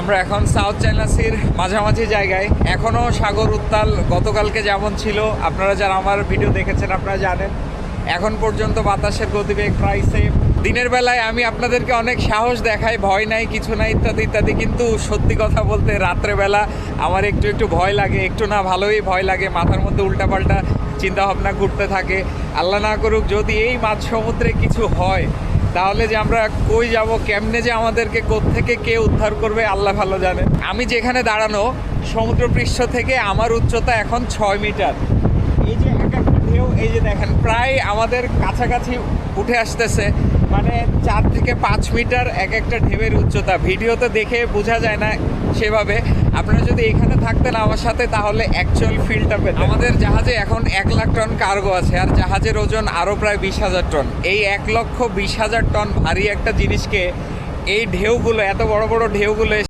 আমরা এখন south China সির মাঝামাঝি জায়গায়। এখনও সাগর উত্তাল গতকালকে যেমন ছিল, আপনারা যারা আমার ভিডিও দেখেছেন আপনারা জানেন। এখন পর্যন্ত বাতাসের গতিবেগ প্রায় সেম দিনের বেলায় আমি আপনাদেরকে অনেক সাহস দেখাই, ভয় নাই, কিছু নাই, ইত্যাদি ইত্যাদি, কিন্তু সত্যি কথা বলতে রাত্রেবেলা আমার একটু একটু ভয় লাগে, একটু না ভালোই ভয় লাগে, মাথার মধ্যে উল্টাপাল্টা চিন্তাভাবনা ঘুরতে থাকে। আল্লাহ না করুক, যদি এই মাঝ সমুদ্রে কিছু হয় তাহলে যে আমরা কই যাব, কেমনে যে আমাদেরকে থেকে কে উদ্ধার করবে, আল্লাহ ভালো জানে। আমি যেখানে দাঁড়ানো, সমুদ্রপৃষ্ঠ থেকে আমার উচ্চতা এখন ছয় মিটার। এই যে এক একটা ঢেউ, এই যে দেখেন, প্রায় আমাদের কাছাকাছি উঠে আসতেছে। মানে চার থেকে পাঁচ মিটার এক একটা ঢেবের উচ্চতা। ভিডিওতে দেখে বোঝা যায় না সেভাবে। আপনারা যদি এখানে থাকতেন আমার সাথে, তাহলে অ্যাকচুয়াল ফিলটা পেতেন। আমাদের জাহাজে এখন এক লাখ টন কার্গো আছে, আর জাহাজের ওজন আরও প্রায় বিশ হাজার টন। এই এক লক্ষ বিশ হাজার টন ভারী একটা জিনিসকে এই ঢেউগুলো, এত বড় বড় ঢেউগুলো